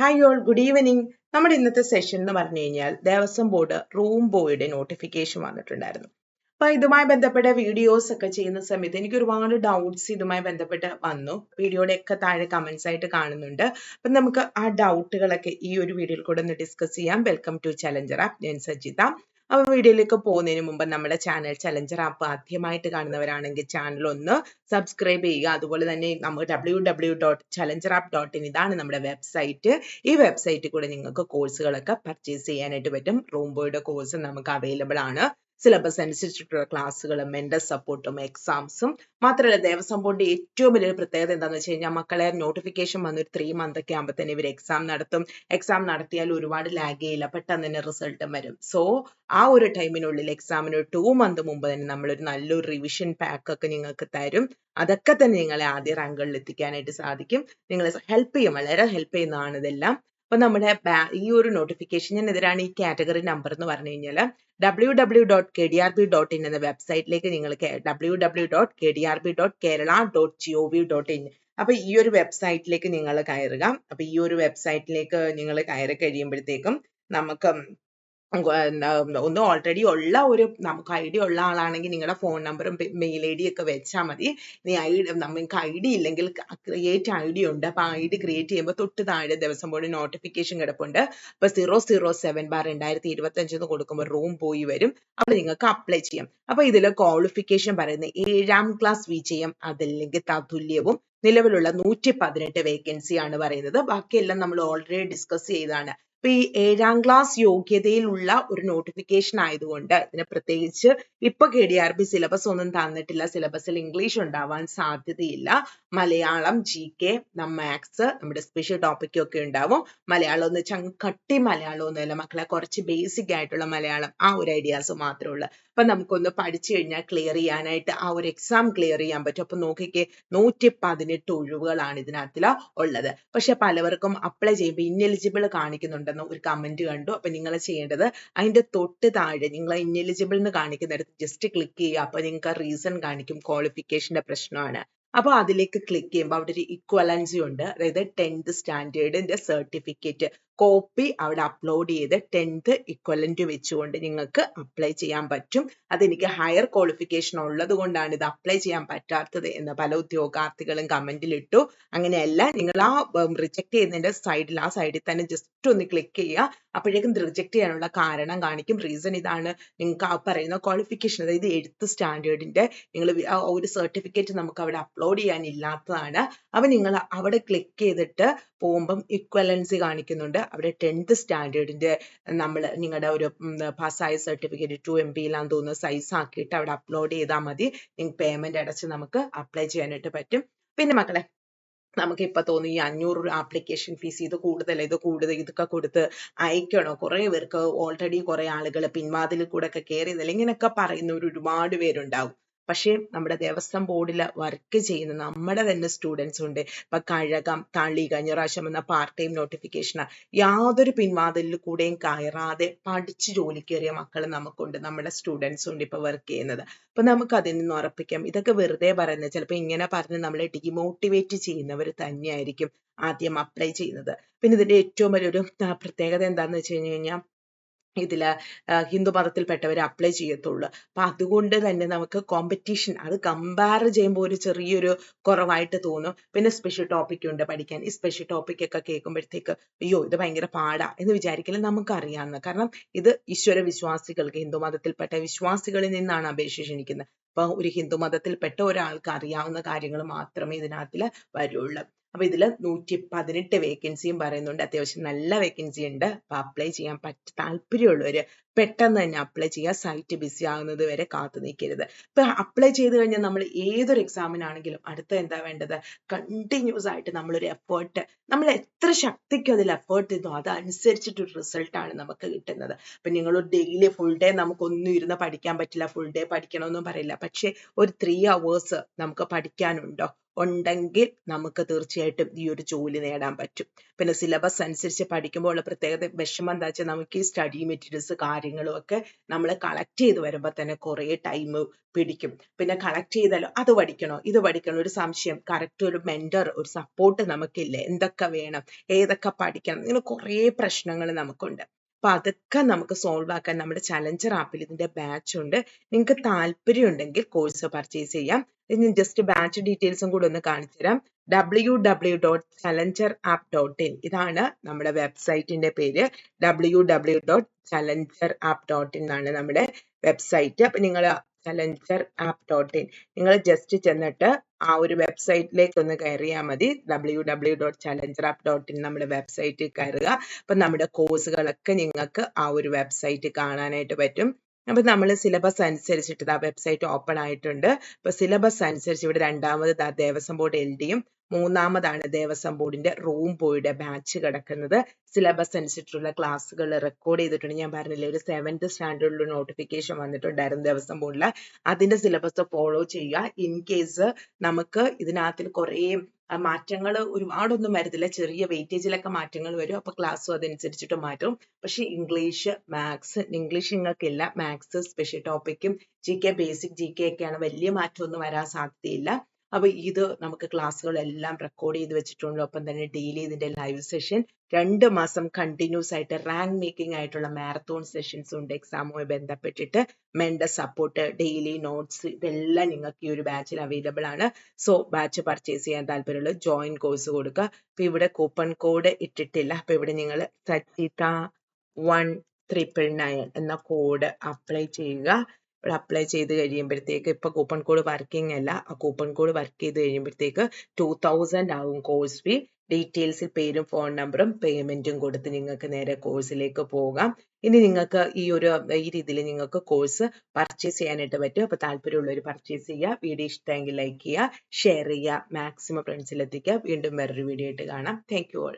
Hi all good evening നമ്മുടെ ഇന്നത്തെ session എന്ന് പറഞ്ഞു കഴിഞ്ഞാൽ ദേവസ്വം ബോർഡ് റൂം ബോയുടെ നോട്ടിഫിക്കേഷൻ വന്നിട്ടുണ്ടായിരുന്നു. അപ്പൊ ഇതുമായി ബന്ധപ്പെട്ട വീഡിയോസ് ഒക്കെ ചെയ്യുന്ന സമയത്ത് എനിക്ക് ഒരുപാട് ഡൗട്ട്സ് ഇതുമായി ബന്ധപ്പെട്ട് വന്നു. വീഡിയോയുടെ ഒക്കെ താഴെ കമന്റ്സ് ആയിട്ട് കാണുന്നുണ്ട്. അപ്പൊ നമുക്ക് ആ ഡൗട്ടുകളൊക്കെ ഈ ഒരു വീഡിയോയിൽ കൂടെ ഒന്ന് ഡിസ്കസ് ചെയ്യാം. വെൽക്കം ടു ചലഞ്ചർ ആപ്പ് ഞാൻ സജിത. അപ്പൊ വീഡിയോയിലേക്ക് പോകുന്നതിന് മുമ്പ് നമ്മുടെ ചാനൽ ചലഞ്ചർ ആപ്പ് ആദ്യമായിട്ട് കാണുന്നവരാണെങ്കിൽ ചാനൽ ഒന്ന് സബ്സ്ക്രൈബ് ചെയ്യുക. അതുപോലെ തന്നെ നമുക്ക് W W dot challenger app dot in ഇതാണ് നമ്മുടെ വെബ്സൈറ്റ് ഈ വെബ്സൈറ്റിൽ കൂടെ നിങ്ങൾക്ക് കോഴ്സുകളൊക്കെ പർച്ചേസ് ചെയ്യാനായിട്ട് പറ്റും. റൂംബോയുടെ കോഴ്സ് നമുക്ക് അവൈലബിൾ ആണ്. സിലബസ് അനുസരിച്ചിട്ടുള്ള ക്ലാസ്സുകളും മെന്റർ സപ്പോർട്ടും എക്സാംസും മാത്രമല്ല ദേവസ്വം ബോർഡിന്റെ ഏറ്റവും വലിയൊരു പ്രത്യേകത എന്താണെന്ന് വെച്ച് കഴിഞ്ഞാൽ മക്കളെ നോട്ടിഫിക്കേഷൻ വന്ന് ഒരു ത്രീ മന്ത് ഒക്കെ ആകുമ്പോൾ തന്നെ ഇവർ എക്സാം നടത്തും. എക്സാം നടത്തിയാൽ ഒരുപാട് ലാഗ് ചെയ്യില്ല. പെട്ടെന്ന് തന്നെ റിസൾട്ടും വരും. സോ ആ ഒരു ടൈമിനുള്ളിൽ എക്സാമിന് ടു മന്ത് മുമ്പ് തന്നെ നമ്മളൊരു നല്ലൊരു റിവിഷൻ പാക്ക് ഒക്കെ നിങ്ങൾക്ക് തരും. അതൊക്കെ തന്നെ നിങ്ങളെ ആദ്യ റാങ്കുകളിൽ എത്തിക്കാനായിട്ട് സാധിക്കും. നിങ്ങളെ ഹെൽപ്പ് ചെയ്യും. വളരെ ഹെൽപ്പ് ചെയ്യുന്നതാണ് ഇതെല്ലാം. അപ്പൊ നമ്മുടെ ഈ ഒരു നോട്ടിഫിക്കേഷൻ ഞാൻ എതിരാണ് ഈ കാറ്റഗറി നമ്പർ എന്ന് പറഞ്ഞു കഴിഞ്ഞാൽ W W dot K D R B dot in എന്ന വെബ്സൈറ്റിലേക്ക് നിങ്ങൾ W W dot K D R B dot Kerala dot G O V dot in അപ്പൊ ഈ ഒരു വെബ്സൈറ്റിലേക്ക് നിങ്ങൾ കയറുക. അപ്പൊ ഈ ഒരു വെബ്സൈറ്റിലേക്ക് നിങ്ങൾ കയറി കഴിയുമ്പോഴത്തേക്കും നമുക്ക് ഒന്ന് ഓൾറെഡി ഉള്ള ഒരു നമുക്ക് ഐ ഡി ഉള്ള ആളാണെങ്കിൽ നിങ്ങളുടെ ഫോൺ നമ്പറും മെയിൽ ഐ ഡി ഒക്കെ വെച്ചാൽ മതി. ഇനി ഐ നമുക്ക് ഐ ഡി ഇല്ലെങ്കിൽ ക്രിയേറ്റ് ഐ ഡി ഉണ്ട്. അപ്പൊ ഐ ഡി ക്രിയേറ്റ് ചെയ്യുമ്പോൾ തൊട്ട് താഴെ ദിവസം പോലെ നോട്ടിഫിക്കേഷൻ കിടപ്പുണ്ട്. അപ്പൊ സീറോ സീറോ സെവൻ ബാർ രണ്ടായിരത്തി ഇരുപത്തി അഞ്ചെന്ന് കൊടുക്കുമ്പോൾ റൂം പോയി വരും. അപ്പോൾ നിങ്ങൾക്ക് അപ്ലൈ ചെയ്യാം. അപ്പൊ ഇതിൽ ക്വാളിഫിക്കേഷൻ പറയുന്നത് ഏഴാം ക്ലാസ് വിജയം അതല്ലെങ്കിൽ തതുല്യവും നിലവിലുള്ള നൂറ്റി പതിനെട്ട് വേക്കൻസി ആണ് പറയുന്നത്. ബാക്കിയെല്ലാം നമ്മൾ ഓൾറെഡി ഡിസ്കസ് ചെയ്താണ് ഇപ്പൊ ഈ ഏഴാം ക്ലാസ് യോഗ്യതയിലുള്ള ഒരു നോട്ടിഫിക്കേഷൻ ആയതുകൊണ്ട് ഇതിന് പ്രത്യേകിച്ച് ഇപ്പൊ K D R B syllabus ഒന്നും തന്നിട്ടില്ല. സിലബസിൽ ഇംഗ്ലീഷ് ഉണ്ടാവാൻ സാധ്യതയില്ല. മലയാളം ജി കെ മാത്സ് നമ്മുടെ സ്പെഷ്യൽ ടോപ്പിക് ഒക്കെ ഉണ്ടാവും. മലയാളം എന്ന് വെച്ചാൽ കട്ടി മലയാളം ഒന്നുമല്ല മക്കളെ കുറച്ച് ബേസിക് ആയിട്ടുള്ള മലയാളം ആ ഒരു ഐഡിയാസ് മാത്രമേ ഉള്ളൂ. അപ്പൊ നമുക്കൊന്ന് പഠിച്ചു കഴിഞ്ഞാൽ ക്ലിയർ ചെയ്യാനായിട്ട് ആ ഒരു എക്സാം ക്ലിയർ ചെയ്യാൻ പറ്റും. അപ്പൊ നോക്കിക്കേ നൂറ്റി പതിനെട്ട് ഒഴിവുകളാണ് ഇതിനകത്തിൽ ഉള്ളത്. പക്ഷെ പലവർക്കും അപ്ലൈ ചെയ്യുമ്പോൾ ഇന്നെലിജിബിൾ കാണിക്കുന്നുണ്ടെന്ന് ഒരു കമന്റ് കണ്ടു. അപ്പൊ നിങ്ങൾ ചെയ്യേണ്ടത് അതിന്റെ തൊട്ട് താഴെ നിങ്ങൾ ഇന്നെലിജിബിൾ എന്ന് കാണിക്കുന്നിടത്ത് ജസ്റ്റ് ക്ലിക്ക് ചെയ്യുക. അപ്പൊ നിങ്ങൾക്ക് റീസൺ കാണിക്കും ക്വാളിഫിക്കേഷന്റെ പ്രശ്നമാണ്. അപ്പോൾ അതിലേക്ക് ക്ലിക്ക് ചെയ്യുമ്പോൾ അവിടെ ഒരു ഇക്വലൻസി ഉണ്ട്. അതായത് ടെൻത്ത് സ്റ്റാൻഡേർഡിന്റെ സർട്ടിഫിക്കറ്റ് കോപ്പി അവിടെ അപ്ലോഡ് ചെയ്ത് ടെൻത്ത് ഇക്വലന്റ് വെച്ചുകൊണ്ട് നിങ്ങൾക്ക് അപ്ലൈ ചെയ്യാൻ പറ്റും. അതെനിക്ക് ഹയർ ക്വാളിഫിക്കേഷൻ ഉള്ളത് കൊണ്ടാണ് ഇത് അപ്ലൈ ചെയ്യാൻ പറ്റാത്തത് എന്ന് പല ഉദ്യോഗാർത്ഥികളും കമന്റിൽ ഇട്ടു. അങ്ങനെയല്ല നിങ്ങൾ ആ റിജക്ട് ചെയ്യുന്നതിന്റെ സൈഡിൽ ആ സൈഡിൽ തന്നെ ജസ്റ്റ് ഒന്ന് ക്ലിക്ക് ചെയ്യുക. അപ്പോഴേക്കും റിജക്റ്റ് ചെയ്യാനുള്ള കാരണം കാണിക്കും. റീസൺ ഇതാണ്. നിങ്ങൾക്ക് ആ പറയുന്ന ക്വാളിഫിക്കേഷൻ അതായത് എഴുത്ത് സ്റ്റാൻഡേർഡിന്റെ നിങ്ങൾ ഒരു സർട്ടിഫിക്കറ്റ് നമുക്ക് അവിടെ അപ്ലോഡ് ചെയ്യാൻ ഇല്ലാത്തതാണ്. അപ്പൊ നിങ്ങൾ അവിടെ ക്ലിക്ക് ചെയ്തിട്ട് പോകുമ്പം ഇക്വലൻസി കാണിക്കുന്നുണ്ട്. അവിടെ ടെൻത്ത് സ്റ്റാൻഡേർഡിന്റെ നമ്മൾ നിങ്ങളുടെ ഒരു പാസ്സായ സർട്ടിഫിക്കറ്റ് ടു എം ബിയിലാന്ന് തോന്നുന്ന സൈസ് ആക്കിയിട്ട് അവിടെ അപ്ലോഡ് ചെയ്താൽ മതി. നിങ്ങൾക്ക് പേയ്മെന്റ് അടച്ച് നമുക്ക് അപ്ലൈ ചെയ്യാനായിട്ട് പറ്റും. പിന്നെ മക്കളെ നമുക്ക് ഇപ്പൊ തോന്നി ഈ അഞ്ഞൂറ് ആപ്ലിക്കേഷൻ ഫീസ് ഇത് കൂടുതൽ ഇത് കൂടുതൽ ഇതൊക്കെ കൊടുത്ത് അയക്കണോ? കുറെ പേർക്ക് ഓൾറെഡി കുറെ ആളുകൾ പിൻവാതിൽ കൂടെ ഒക്കെ കയറിയതല്ലേ ഇങ്ങനെയൊക്കെ പറയുന്നവർ ഒരുപാട് പേരുണ്ടാവും. പക്ഷേ നമ്മുടെ ദേവസ്വം ബോർഡിൽ വർക്ക് ചെയ്യുന്ന നമ്മുടെ തന്നെ സ്റ്റുഡൻസ് ഉണ്ട്. ഇപ്പൊ കഴകം തളി കഴിഞ്ഞ പ്രാവശ്യം വന്ന പാർട്ട് ടൈം നോട്ടിഫിക്കേഷന യാതൊരു പിൻവാതിലിൽ കൂടെയും കയറാതെ പഠിച്ച് ജോലി കയറിയ മക്കൾ നമുക്കുണ്ട്. നമ്മുടെ സ്റ്റുഡൻസ് ഉണ്ട് ഇപ്പൊ വർക്ക് ചെയ്യുന്നത്. അപ്പൊ നമുക്ക് അതിൽ നിന്ന് ഉറപ്പിക്കാം. ഇതൊക്കെ വെറുതെ പറയുന്നത് ചിലപ്പോൾ ഇങ്ങനെ പറഞ്ഞ് നമ്മളെ ഡിമോട്ടിവേറ്റ് ചെയ്യുന്നവർ തന്നെയായിരിക്കും ആദ്യം അപ്ലൈ ചെയ്യുന്നത്. പിന്നെ ഇതിന്റെ ഏറ്റവും വലിയൊരു പ്രത്യേകത എന്താന്ന് വെച്ച് കഴിഞ്ഞു കഴിഞ്ഞാൽ ഇതിൽ ഹിന്ദു മതത്തിൽപ്പെട്ടവർ അപ്ലൈ ചെയ്യത്തുള്ളൂ. അപ്പൊ അതുകൊണ്ട് തന്നെ നമുക്ക് കോമ്പറ്റീഷൻ അത് കമ്പയർ ചെയ്യുമ്പോൾ ഒരു ചെറിയൊരു കുറവായിട്ട് തോന്നും. പിന്നെ സ്പെഷ്യൽ ടോപ്പിക് ഉണ്ട് പഠിക്കാൻ. ഈ സ്പെഷ്യൽ ടോപ്പിക് ഒക്കെ കേൾക്കുമ്പോഴത്തേക്ക് അയ്യോ ഇത് ഭയങ്കര പാടാ എന്ന് വിചാരിക്കലും നമുക്കറിയാവുന്ന കാരണം ഇത് ഈശ്വര വിശ്വാസികൾക്ക് ഹിന്ദു മതത്തിൽപ്പെട്ട വിശ്വാസികളിൽ നിന്നാണ് അപേക്ഷിച്ചിരിക്കുന്നത് അപ്പൊ ഒരു ഹിന്ദു മതത്തിൽപ്പെട്ട ഒരാൾക്ക് അറിയാവുന്ന കാര്യങ്ങൾ മാത്രമേ ഇതിനകത്തിൽ വരുള്ളൂ. അപ്പൊ ഇതിൽ നൂറ്റി പതിനെട്ട് വേക്കൻസിയും പറയുന്നുണ്ട്. അത്യാവശ്യം നല്ല വേക്കൻസി ഉണ്ട്. അപ്പൊ അപ്ലൈ ചെയ്യാൻ പറ്റ താല്പര്യമുള്ളവര് പെട്ടെന്ന് തന്നെ അപ്ലൈ ചെയ്യുക സൈറ്റ് ബിസി ആകുന്നത് വരെ കാത്തു നിൽക്കരുത് ഇപ്പൊ അപ്ലൈ ചെയ്ത് കഴിഞ്ഞാൽ നമ്മൾ ഏതൊരു എക്സാമിനാണെങ്കിലും അടുത്ത എന്താ വേണ്ടത്? കണ്ടിന്യൂസ് ആയിട്ട് നമ്മളൊരു എഫേർട്ട് നമ്മൾ എത്ര ശക്തിക്കും അതിൽ എഫേർട്ട് ചെയ്തോ അതനുസരിച്ചിട്ടൊരു റിസൾട്ട് ആണ് നമുക്ക് കിട്ടുന്നത്. അപ്പൊ നിങ്ങൾ ഡെയിലി ഫുൾ ഡേ നമുക്കൊന്നും ഇരുന്ന് പഠിക്കാൻ പറ്റില്ല. ഫുൾ ഡേ പഠിക്കണമെന്നും പറയില്ല. പക്ഷെ ഒരു ത്രീ അവേഴ്സ് നമുക്ക് പഠിക്കാനുണ്ടോ? ഉണ്ടെങ്കിൽ നമുക്ക് തീർച്ചയായിട്ടും ഈ ഒരു ജോലി നേടാൻ പറ്റും. പിന്നെ സിലബസ് അനുസരിച്ച് പഠിക്കുമ്പോൾ ഉള്ള പ്രത്യേകത വിഷമം എന്താ വെച്ചാൽ നമുക്ക് ഈ സ്റ്റഡി മെറ്റീരിയൽസ് കാര്യങ്ങളും ഒക്കെ നമ്മൾ കളക്ട് ചെയ്ത് വരുമ്പോൾ തന്നെ കുറേ ടൈം പിടിക്കും. പിന്നെ കളക്ട് ചെയ്താലോ അത് പഠിക്കണോ ഇത് പഠിക്കണോ ഒരു സംശയം കറക്റ്റ് ഒരു മെന്റർ ഒരു സപ്പോർട്ട് നമുക്കില്ല? എന്തൊക്കെ വേണം? ഏതൊക്കെ പഠിക്കണം? ഇങ്ങനെ കുറേ പ്രശ്നങ്ങൾ നമുക്കുണ്ട്. അപ്പൊ അതൊക്കെ നമുക്ക് സോൾവ് ആക്കാൻ നമ്മുടെ ചലഞ്ചർ ആപ്പിൽ ഇതിന്റെ ബാച്ച് ഉണ്ട്. നിങ്ങൾക്ക് താല്പര്യം ഉണ്ടെങ്കിൽ കോഴ്സ് പർച്ചേസ് ചെയ്യാം. ഇനി ജസ്റ്റ് ബാച്ച് ഡീറ്റെയിൽസും കൂടെ ഒന്ന് കാണിച്ചു തരാം. W W dot challenger app dot in ഇതാണ് നമ്മുടെ വെബ്സൈറ്റിന്റെ പേര്. W W dot challenger app dot in ആണ് നമ്മുടെ വെബ്സൈറ്റ് അപ്പൊ നിങ്ങൾ ചലഞ്ചർ ആപ്പ് ഡോട്ട് ഇൻ നിങ്ങൾ ജസ്റ്റ് ചെന്നിട്ട് ആ ഒരു വെബ്സൈറ്റിലേക്ക് ഒന്ന് കയറിയാൽ മതി. W W dot challenger app dot in നമ്മുടെ വെബ്സൈറ്റിൽ കയറുക. അപ്പം നമ്മുടെ കോഴ്സുകളൊക്കെ നിങ്ങൾക്ക് ആ ഒരു വെബ്സൈറ്റ് കാണാനായിട്ട് പറ്റും. അപ്പം നമ്മൾ സിലബസ് അനുസരിച്ചിട്ട് ആ വെബ്സൈറ്റ് ഓപ്പൺ ആയിട്ടുണ്ട്. അപ്പോൾ സിലബസ് അനുസരിച്ച് ഇവിടെ രണ്ടാമത് ദേവസ്വം ബോർഡ് എൽ ഡിയും മൂന്നാമതാണ് ദേവസ്വം ബോർഡിന്റെ റൂം ബോയുടെ ബാച്ച് കിടക്കുന്നത്. സിലബസ് അനുസരിച്ചുള്ള ക്ലാസ്സുകൾ റെക്കോർഡ് ചെയ്തിട്ടുണ്ട്. ഞാൻ പറഞ്ഞില്ലേ ഒരു സെവൻത് സ്റ്റാൻഡേർഡിൽ നോട്ടിഫിക്കേഷൻ വന്നിട്ടുണ്ടായിരുന്നു ദേവസ്വം ബോർഡിൽ അതിന്റെ സിലബസ് ഫോളോ ചെയ്യുക. ഇൻ കേസ് നമുക്ക് ഇതിനകത്തിൽ കുറേ മാറ്റങ്ങൾ ഒരുപാടൊന്നും വരത്തില്ല. ചെറിയ വെയിറ്റേജിലൊക്കെ മാറ്റങ്ങൾ വരും. അപ്പൊ ക്ലാസ്സും അതനുസരിച്ചിട്ട് മാറ്റും. പക്ഷെ ഇംഗ്ലീഷ് മാത്സ് ഇംഗ്ലീഷ് നിങ്ങൾക്കില്ല maths special ടോപ്പിക്കും G K basic G K ഒക്കെയാണ്. വലിയ മാറ്റമൊന്നും വരാൻ സാധ്യതയില്ല. അപ്പൊ ഇത് നമുക്ക് ക്ലാസ്സുകളെല്ലാം റെക്കോർഡ് ചെയ്ത് വെച്ചിട്ടുണ്ട്. ഒപ്പം തന്നെ ഡെയിലി ഇതിന്റെ ലൈവ് സെഷൻ രണ്ട് മാസം കണ്ടിന്യൂസ് ആയിട്ട് റാങ്ക് മേക്കിംഗ് ആയിട്ടുള്ള മാരത്തോൺ സെഷൻസ് ഉണ്ട്. എക്സാമുമായി ബന്ധപ്പെട്ടിട്ട് മെന്റർ സപ്പോർട്ട് ഡെയിലി നോട്ട്സ് ഇതെല്ലാം നിങ്ങൾക്ക് ഈ ഒരു ബാച്ചിൽ അവൈലബിൾ ആണ്. സോ ബാച്ച് പർച്ചേസ് ചെയ്യാൻ താല്പര്യമുള്ള ജോയിൻ കോഴ്സ് കൊടുക്കുക. അപ്പൊ ഇവിടെ കൂപ്പൺ കോഡ് ഇട്ടിട്ടില്ല. അപ്പൊ ഇവിടെ നിങ്ങൾ സച്ചിത വൺ ട്രിപ്പിൾ നയൻ എന്ന കോഡ് അപ്ലൈ ചെയ്യുക. ഇവിടെ അപ്ലൈ ചെയ്ത് കഴിയുമ്പോഴത്തേക്ക് ഇപ്പൊ കൂപ്പൺ കോഡ് വർക്കിംഗ് അല്ല ആ കൂപ്പൺ കോഡ് വർക്ക് ചെയ്ത് കഴിയുമ്പോഴത്തേക്ക് ടു തൗസൻഡ് ആകും കോഴ്സ് ഫീ ഡീറ്റെയിൽസിൽ പേരും ഫോൺ നമ്പറും പേയ്മെന്റും കൊടുത്ത് നിങ്ങൾക്ക് നേരെ കോഴ്സിലേക്ക് പോകാം. ഇനി നിങ്ങൾക്ക് ഈ ഒരു ഈ രീതിയിൽ നിങ്ങൾക്ക് കോഴ്സ് പർച്ചേസ് ചെയ്യാനായിട്ട് പറ്റും. അപ്പൊ താല്പര്യമുള്ളവർ പർച്ചേസ് ചെയ്യുക. വീഡിയോ ഇഷ്ടമെങ്കിൽ ലൈക്ക് ചെയ്യുക. ഷെയർ ചെയ്യുക. മാക്സിമം ഫ്രണ്ട്സിൽ എത്തിക്കുക. വീണ്ടും വേറൊരു വീഡിയോ ആയിട്ട് കാണാം. Thank you all